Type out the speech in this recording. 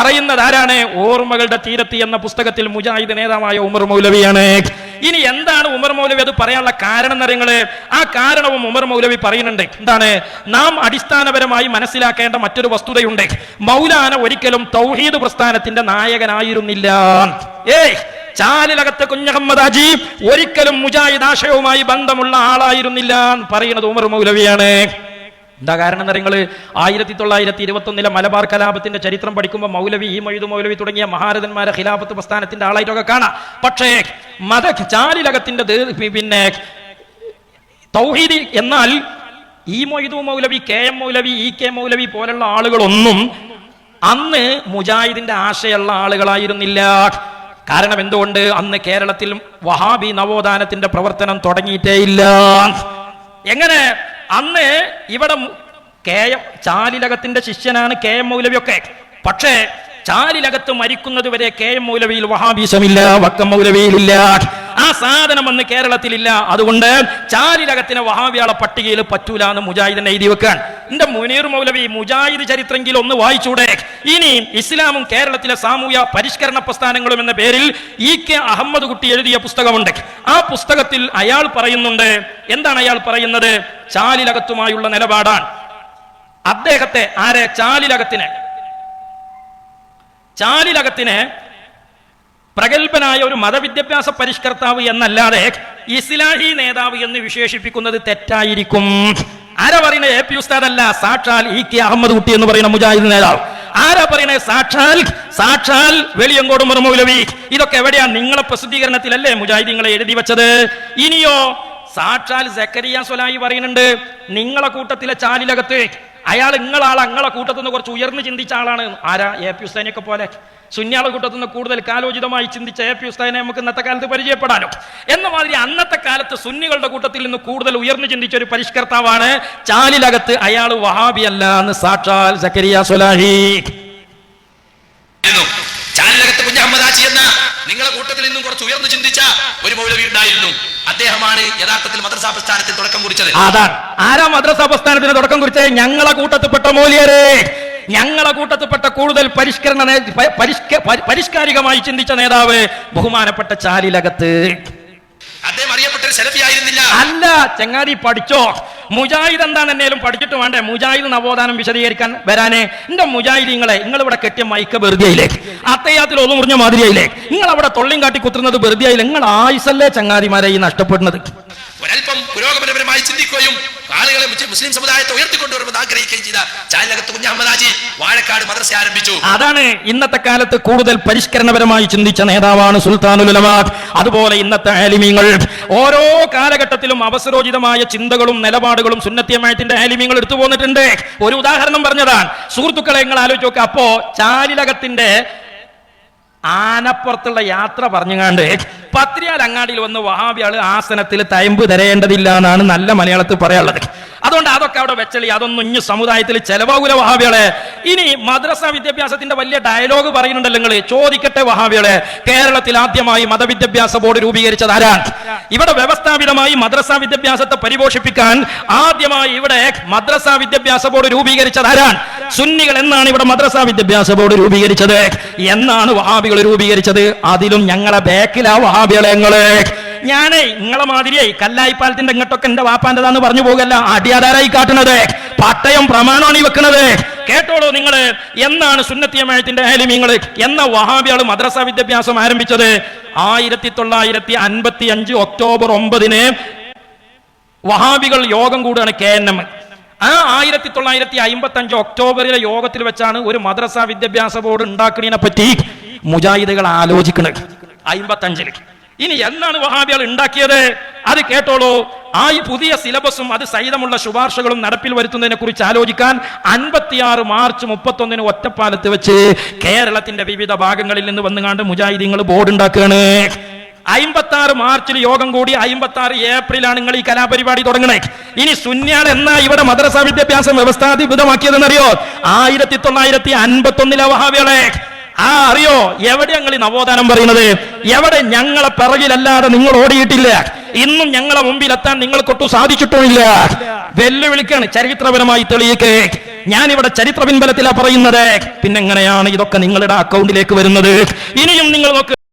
പറയുന്നത് ആരാണ്? ഓർമ്മകളുടെ തീരത്ത് എന്ന പുസ്തകത്തിൽ മുജാഹിദ് നേതാവായ ഉമർ മൗലവിയാണ്. ഇനി എന്താണ് ഉമർ മൗലവി അത് പറയാനുള്ള കാരണം എന്നറിയങ്ങൾ? ആ കാരണവും ഉമർ മൗലവി പറയുന്നുണ്ട്. എന്താണ്? നാം അടിസ്ഥാനപരമായി മനസ്സിലാക്കേണ്ട മറ്റൊരു വസ്തുതയുണ്ട്. മൗലാന ഒരിക്കലും തൗഹീദ് പ്രസ്ഥാനത്തിന്റെ നായകനായിരുന്നില്ല. ഏയ് ചാലിലകത്ത് കുഞ്ഞഹമ്മദ് അജി ഒരിക്കലും മുജാഹിദ് ആശയവുമായി ബന്ധമുള്ള ആളായിരുന്നില്ല എന്ന് പറയുന്നത് ഉമർ മൗലവിയാണ്. എന്താ കാരണം എന്ന് നിങ്ങൾ ആയിരത്തി തൊള്ളായിരത്തി ഇരുപത്തി ഒന്നിലെ മലബാർ കലാപത്തിന്റെ ചരിത്രം പഠിക്കുമ്പോൾ മൗലവി ഈ മൊയ്തു മൗലവി തുടങ്ങിയ മഹാരഥന്മാരെ ഖിലാഫത്ത് പ്രസ്ഥാനത്തിന്റെ ആളായിട്ടൊക്കെ കാണാം. പക്ഷേ മത ചാലിലകത്തിന്റെ പിന്നെ തൗഹീദി എന്നാൽ ഈ Moidu Maulavi K M Maulavi E K Maulavi പോലുള്ള ആളുകളൊന്നും അന്ന് മുജാഹിദിന്റെ ആശയമുള്ള ആളുകളായിരുന്നില്ല. കാരണം എന്തുകൊണ്ട്? അന്ന് കേരളത്തിൽ വഹാബി നവോത്ഥാനത്തിന്റെ പ്രവർത്തനം തുടങ്ങിയിട്ടേ ഇല്ല. എങ്ങനെ? അന്ന് ഇവിടെ കെ എം ചാലിലകത്തിന്റെ ശിഷ്യനാണ് കെ എം മൗലവിയൊക്കെ. പക്ഷേ ചാലിലകത്ത് മരിക്കുന്നത് വരെ കെ എം മൗലവിയിൽ വഹാബീസമില്ല വക്കം മൗലവിയിലില്ല. സാധനം അന്ന് കേരളത്തിലില്ല. അതുകൊണ്ട് ചാലിലകത്തിന് വഹാബിയാളെ പട്ടികയിൽ പറ്റൂല എന്ന് മുജാഹിദിനെ എഴുതി വെക്കാൻ എന്റെ മുനീർ മൗലവി മുജാഹിദ് ചരിത്രമെങ്കിൽ ഒന്ന് വായിച്ചൂടെ? ഇനി ഇസ്ലാമും കേരളത്തിലെ സാമൂഹ്യ പരിഷ്കരണ പ്രസ്ഥാനങ്ങളും എന്ന പേരിൽ ഇ കെ അഹമ്മദ് കുട്ടി എഴുതിയ പുസ്തകമുണ്ട്. ആ പുസ്തകത്തിൽ അയാൾ പറയുന്നുണ്ട്. എന്താണ് അയാൾ പറയുന്നത്? ചാലിലകത്തുമായുള്ള നിലപാടാണ്. അദ്ദേഹത്തെ ആരെ? ചാലിലകത്തിന്. ചാലിലകത്തിന് പ്രഗത്ഭനായ ഒരു മതവിദ്യാഭ്യാസ പരിഷ്കർത്താവ് എന്നല്ലാതെ ഇസ്ലാഹി നേതാവ് എന്ന് വിശേഷിപ്പിക്കുന്നത് തെറ്റായിരിക്കും. ആരാ പറയുന്നത് എ പി ഉസ്താദ് അല്ല സാക്ഷാൽ ഇ കെ അഹമ്മദ് കുട്ടി എന്ന് പറയുന്ന മുജാഹിദ് നേതാവ്. ആരാ പറയുന്നത് സാക്ഷാൽ സാക്ഷാൽ വെളിയങ്കോട് മൗലവി. ഇതൊക്കെ എവിടെയാ നിങ്ങളെ പ്രസിദ്ധീകരണത്തിലല്ലേ മുജാഹിദ് നിങ്ങളെ എഴുതി വെച്ചത്? ഇനിയോ സാക്ഷാൽ സക്കരിയ സ്വലായി പറയുന്നുണ്ട്. നിങ്ങളെ കൂട്ടത്തിലെ ചാലിലകത്ത് അയാൾ നിങ്ങളാൾ അങ്ങളെ കൂട്ടത്തു നിന്ന് കുറച്ച് ഉയർന്നു ചിന്തിച്ച ആളാണ്. ആരാ? എ പി ഉസ്താനെയൊക്കെ പോലെ. സുന്യാളെ കൂട്ടത്തുനിന്ന് കൂടുതൽ കാലോചിതമായി ചിന്തിച്ച എ പി ഉസ്താനെ നമുക്ക് ഇന്നത്തെ കാലത്ത് പരിചയപ്പെടാനോ എന്ന മാതിരി അന്നത്തെ കാലത്ത് സുന്നികളുടെ കൂട്ടത്തിൽ നിന്ന് കൂടുതൽ ഉയർന്നു ചിന്തിച്ച ഒരു പരിഷ്കർത്താവാണ് ചാലിലകത്ത് അയാൾ വഹാബി അല്ല എന്ന് സാക്ഷാൽ സക്കരിയ സ്വലാഹി. ആയിരുന്നു. ചാനലകത്ത് എന്ന നിങ്ങളെ കൂട്ടത്തിൽ നിന്നും കുറച്ച് ഉയർന്നു ചിന്തിച്ച ഒരു മൗലവി ഉണ്ടായിരുന്നു. അദ്ദേഹമാണ് യഥാർത്ഥത്തിൽ മദ്രസാ പ്രസ്ഥാനത്തിൽ തുടക്കം കുറിച്ചത്. അതാണ്. ആരാ മദ്രസാ പ്രസ്ഥാനത്തിന് തുടക്കം കുറിച്ചത്? ഞങ്ങളെ കൂട്ടത്തിൽപ്പെട്ട മൂല്യരെ. ഞങ്ങളെ കൂട്ടത്തിൽപ്പെട്ട കൂടുതൽ പരിഷ്കരണ പരിഷ്കാരികമായി ചിന്തിച്ച നേതാവ് ബഹുമാനപ്പെട്ട ചാലിലകത്ത്. അദ്ദേഹം അറിയപ്പെട്ട ഒരു സെലഫി ആയിരുന്നില്ല. അല്ല ചങ്ങാതി പഠിച്ചോ? മുജാഹിദ് എന്താന്ന് എന്നേലും പഠിച്ചിട്ട് വേണ്ടേ? മുജാഹിദ് നവോദാനം വിശദീകരിക്കാൻ വരാനേ. എന്റെ മുജാഹിദീങ്ങളെ നിങ്ങൾ ഇവിടെ കെട്ടിയ മൈക്ക വെറുതെയില്ലേ അത്തയ്യാത്തിൽ ഒന്നും മുറിഞ്ഞ മാതിരിയായില്ലേ നിങ്ങൾ അവിടെ തൊള്ളിയും കാട്ടി കുത്തുന്നത് വെറുതെയായില്ലേ നിങ്ങൾ ആയുസല്ലേ ചങ്ങാതിമാരെ ഈ നഷ്ടപ്പെടുന്നത്? ഒരല്പം പുരോഗമനപരമായി ചിന്തിക്കുകയും ആളുകളെ മുസ്ലിം- സമുദായത്തെ ഉയർത്തിക്കൊണ്ടുവരുമെന്ന് ആഗ്രഹിക്കുകയും ചെയ്ത ചാലകത്ത് കുഞ്ഞഹമ്മദാജി വാഴക്കാട് മദ്രസ ആരംഭിച്ചു. അതാണ് ഇന്നത്തെ കാലത്ത് കൂടുതൽ പരിഷ്കരണപരമായി ചിന്തിച്ച നേതാവാണ് സുൽത്താനുൽ ഉലമ അതുപോലെ ഇന്നത്തെ ആലിമീങ്ങൾ. ഓരോ കാലഘട്ടത്തിലും അവസരോചിതമായ ചിന്തകളും നിലപാടുകളും സുന്നത്യമായത്തിന്റെ ആലിമീങ്ങൾ എടുത്തു പോന്നിട്ടുണ്ട്. ഒരു ഉദാഹരണം പറഞ്ഞതാണ്. സുഹൃത്തുക്കളെ നിങ്ങൾ ആലോചിച്ച് നോക്കുക അപ്പോ ചാലിലകത്തിന്റെ ആനപ്പുറത്തുള്ള യാത്ര പറഞ്ഞുകാണ്ട് പത്രിയാൽ അങ്ങാടിയിൽ വന്ന് വഹാബിയാൾ ആസനത്തിൽ തയമ്പ് തരേണ്ടതില്ല എന്നാണ് നല്ല മലയാളത്തിൽ പറയാനുള്ളത്. അതുകൊണ്ട് അതൊക്കെ അവിടെ വെച്ചളി. അതൊന്നും ഇഞ്ഞു സമുദായത്തിൽ ചെലവാകൂല വഹാബികളെ. ഇനി മദ്രസ വിദ്യാഭ്യാസത്തിന്റെ വലിയ ഡയലോഗ് പറയുന്നുണ്ടല്ലോ നിങ്ങൾ ചോദിക്കട്ടെ വഹാബികളെ. കേരളത്തിൽ ആദ്യമായി മതവിദ്യാഭ്യാസ ബോർഡ് രൂപീകരിച്ചത് ആരാണ്? ഇവിടെ വ്യവസ്ഥാപിതമായി മദ്രസ വിദ്യാഭ്യാസത്തെ പരിപോഷിപ്പിക്കാൻ ആദ്യമായി ഇവിടെ മദ്രസ വിദ്യാഭ്യാസ ബോർഡ് രൂപീകരിച്ചത് ആരാണ്? സുന്നികൾ എന്നാണ് ഇവിടെ മദ്രസ വിദ്യാഭ്യാസ ബോർഡ് രൂപീകരിച്ചത്. എന്നാണ് വഹാബികൾ രൂപീകരിച്ചത്? അതിലും ഞങ്ങളെ ബാക്കിലാ വഹാബികളെ ഞാനേ നിങ്ങളെ മാതിരിയായി കല്ലായിപ്പാലത്തിന്റെ ഇങ്ങോട്ടൊക്കെ എന്റെ വാപ്പാന്റെതാന്ന് പറഞ്ഞു പോകല്ല അടിയാധാരായി കാട്ടുന്നത് പട്ടയം പ്രമാണമാണ് ഈ വെക്കുന്നത് കേട്ടോളൂ നിങ്ങൾ എന്നാണ് സുന്നത്തിയമായത്തിന്റെ ആലിമീങ്ങൾ എന്ന വഹാബിയാൾ മദ്രസ വിദ്യാഭ്യാസം ആരംഭിച്ചത്? ആയിരത്തി തൊള്ളായിരത്തി അൻപത്തി അഞ്ച് ഒക്ടോബർ ഒമ്പതിന് വഹാബികൾ യോഗം കൂടുകയാണ് കെ എൻ എം. ആ ആയിരത്തി തൊള്ളായിരത്തി അമ്പത്തി അഞ്ച് ഒക്ടോബറിലെ യോഗത്തിൽ വെച്ചാണ് ഒരു മദ്രസ വിദ്യാഭ്യാസ ബോർഡ് ഉണ്ടാക്കുന്നതിനെ പറ്റി മുജാഹിദുകൾ ആലോചിക്കുന്നത് അമ്പത്തഞ്ചിൽ. ഇനി എന്താണ് വഹാബികൾ ഉണ്ടാക്കിയത്? അത് കേട്ടോളൂ. ആ ഈ പുതിയ സിലബസും അത് സഹിതമുള്ള ശുപാർശകളും നടപ്പിൽ വരുത്തുന്നതിനെ കുറിച്ച് ആലോചിക്കാൻ അൻപത്തിയാറ് മാർച്ച് മുപ്പത്തൊന്നിന് ഒറ്റപ്പാലത്ത് വെച്ച് കേരളത്തിന്റെ വിവിധ ഭാഗങ്ങളിൽ നിന്ന് വന്നുകാണ്ട് മുജാഹിദീങ്ങൾ ബോർഡ് ഉണ്ടാക്കുകയാണ്. അമ്പത്തി ആറ് മാർച്ചിൽ യോഗം കൂടി അമ്പത്തി ആറ് ഏപ്രിലാണ് നിങ്ങൾ ഈ കലാപരിപാടി തുടങ്ങണേ. ഇനി സുന്യാൾ എന്നാ ഇവിടെ മദ്രസ വിദ്യാഭ്യാസം വ്യവസ്ഥാധിപിതമാക്കിയതെന്നറിയോ? ആയിരത്തി തൊള്ളായിരത്തി അൻപത്തി ഒന്നിലെ വഹാബികളെ. ആ അറിയോ? എവിടെ ഞങ്ങൾ ഈ നവോത്ഥാനം പറയുന്നത്? എവിടെ ഞങ്ങളെ പിറകിലല്ലാതെ നിങ്ങൾ ഓടിയിട്ടില്ല? ഇന്നും ഞങ്ങളെ മുമ്പിലെത്താൻ നിങ്ങൾക്കൊട്ടും സാധിച്ചിട്ടുമില്ല. വെല്ലുവിളിക്കാണ് ചരിത്രപരമായി തെളിയിക്കേ. ഞാൻ ഇവിടെ ചരിത്ര പിൻബലത്തിലാ പറയുന്നത്. പിന്നെങ്ങനെയാണ് ഇതൊക്കെ നിങ്ങളുടെ അക്കൗണ്ടിലേക്ക് വരുന്നത്? ഇനിയും നിങ്ങൾ നോക്ക്.